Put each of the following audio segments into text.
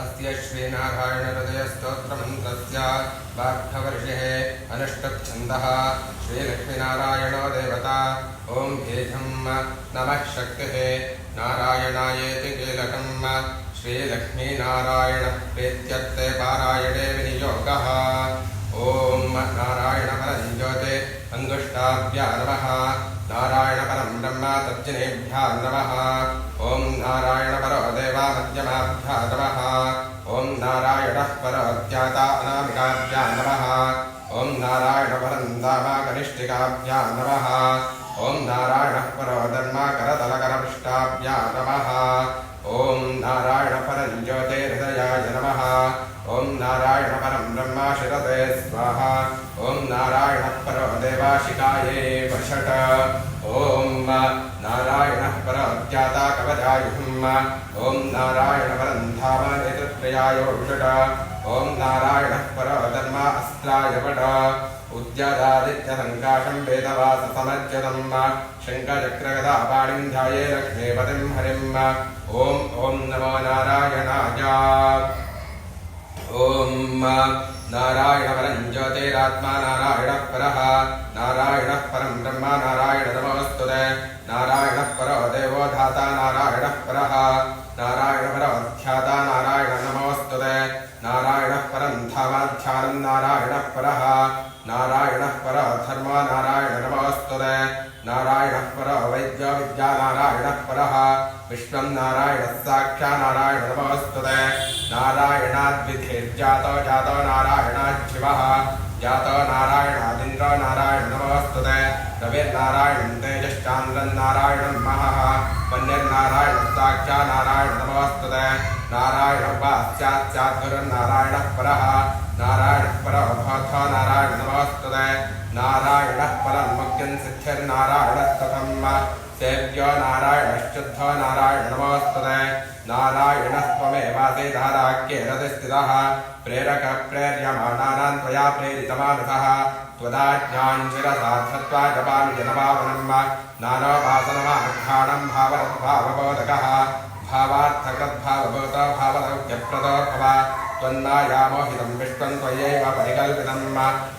अस्य श्रीनारायणहृदयस्तोत्रमन्त्रस्य वाग्भवर्षिः अनुष्टच्छन्दः श्रीलक्ष्मीनारायणो देवता ॐ भेजं नमः शक्तिः। नारायणायेति कीलकम् श्रीलक्ष्मीनारायणप्रीत्यर्थे पारायणे विनियोगः। ॐ नारायणपरञ्ज्योते अङ्गुष्टाभ्या नमः नारायणपरं ब्रह्म तर्जनेभ्यः नमः ॐ नारायणपरो देवा मध्यमाभ्या नमः ॐ नारायणः परोत्याता अनामिकाभ्या नमः ॐ नारायणपरं दाम कनिष्ठिकाभ्या नमः ॐ नारायणः शिरते स्वाहा। ॐ नारायणः परो देवाशिकायै वषट। ॐ नारायणः परोज्ञाता कवचायुहम् ॐ नारायणपरं धाम नेतृत्रयाय विषट। ॐ नारायणः परो धर्म अस्त्राय वट। उद्यदादित्यसङ्काशं वेदवाससमज्जतं शङ्खचक्रगदापाणिं ध्याये लक्ष्मीपतिं हरिम्। ॐ ॐ नमो नारायणाय। ఓం నారాయణపరం జ్యోతిరాత్మా నారాయణ పర నారాయణ పరం బ్రహ్మ నారాయణ నమస్తు నారాయణ పరో దేవోధాత నారాయణ పర నారాయణ పరమధ్యాత నారాయణ నమస్తు నారాయణ పరం ధామాధ్యానం నారాయణ పర నారాయణ పర ధర్మ నారాయణ నమస్తు నారాయణ పర వైద్య విద్యా నారాయణ పర विश्वं नारायणः साक्षा नारायण नमोऽस्तु ते नारायणाद्विधेर्जातो जातो नारायणाच्छिवः जातो नारायणादिन्द्रो नारायण नमोऽस्तु ते रविर्नारायणं तेजश्चान्द्रं नारायणं महः वन्यर्नारायणः साक्षा नारायण नमोऽस्तु ते नारायण वास्याच्चाद्गुरुर्नारायणः परः नारायणः परः भवथो नारायण नमोऽस्तु ते नारायण परं भक्त्यं कथम वा नारायण शुद्ध नारायणमस्तद नारायणः त्वमेवासि धाराख्ये हृदयस्थितः प्रेरकः प्रेर्यमाणानान् त्वया प्रेरितमानसः। त्वदाज्ञाञ्जिरसा धृत्वा जपामि जनभावनं वा त्वन्नायामोहितं विश्वं त्वयैव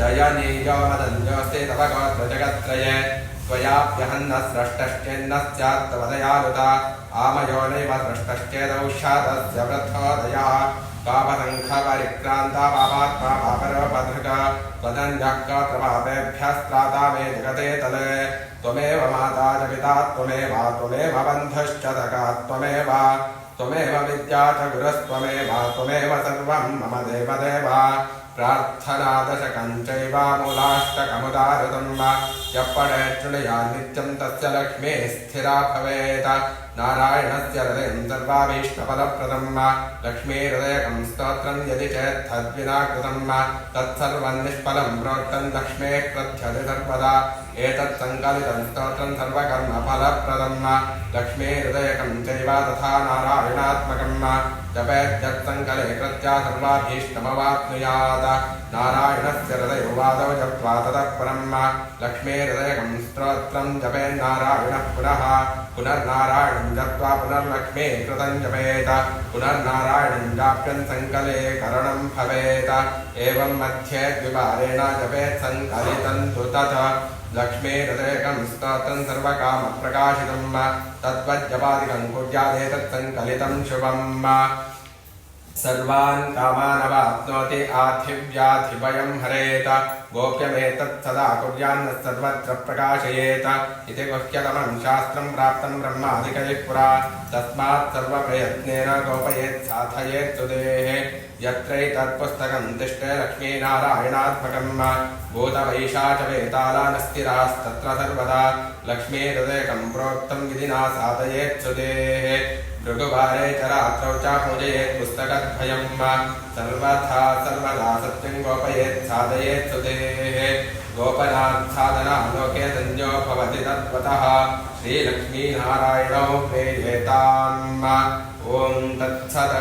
दयनेयोहदन्योऽस्ति तव गोत्र जगत्त्रये त्वयाप्यहन्नः स्रष्टश्चेन्नश्चात्तवदयारुता आमयो नैव स्रष्टश्चेदौषादस्य वृद्धोदयः पापसङ्खपरिक्रान्ता पापात्मा पापरोपधृका त्वदन्यः गोत्रपापेभ्यः मे जगते तले त्वमेव माता च पिता त्वमेव त्वमेव बन्धुश्च सखा त्वमेव त्वमेव विद्या च गुरस्त्वमेव त्वमेव सर्वं मम देवदेव प्रार्थनादशकं चैव मूलाष्टकमुदारतं यः पठे शृणुया नित्यं तस्य लक्ष्मी स्थिरा भवेत् नारायणस्य हृदयं सर्वाभीष्टफलप्रदं लक्ष्मीहृदयकं स्तोत्रं यदि चेत् तद्विना कृतं तत्सर्वं निष्फलं प्रोक्तं लक्ष्मेः प्रथ्यति सर्वदा एतत् सङ्कलितं स्तोत्रं सर्वकर्मफलप्रदं लक्ष्मीहृदयकं चैव तथा नारायणात्मकं जपेद्यत्सङ्कले कृत्या सर्वाभीष्टमवाप्नुयात् नारायणस्य हृदयोवादौ जप्त्वा ततः परं लक्ष्मीहृदयकं स्तोत्रं जपेन्नारायणः पुनः पुनर्नारायणं जप्त्वा पुनर्लक्ष्मी कृतं जपेत पुनर्नारायणं जाप्यन् सङ्कले करणं भवेत् एवं मध्ये द्विवारेण जपेत् सङ्कलितं तु तत् लक्ष्मीहृदयकं स्तोत्रं सर्वकामप्रकाशितं तद्वज्जपादिकं कुर्यादेतत् सङ्कलितं शुभम् सर्वान् कामानवाप्नोति आधिव्याधिभयं हरेत। गोप्यमेतत् सदा कुर्यान्न सर्वत्र प्रकाशयेत इति गुह्यतमं शास्त्रं प्राप्तं ब्रह्मादिकैः पुरा तस्मात् सर्वप्रयत्नेन गोपयेत्, साधयेत् सुदेः। यत्रैतत्पुस्तकं तिष्ठे लक्ष्मीनारायणात्मकं भूतवैशा च वेतालानस्थिरास्तत्र सर्वदा लक्ष्मीहृदयकं प्रोक्तं विधिना साधयेत् सुदेः भृगुवारे च रात्रौ च पूजयेत् पुस्तकद्वयम् सर्वथा सर्वदा सत्यं गोपयेत् साधयेत् सुधेः गोपनात् साधना लोके धन्यो भवति तत्त्वतः श्रीलक्ष्मीनारायणौ प्रेयेताम् ॐ तत्सत्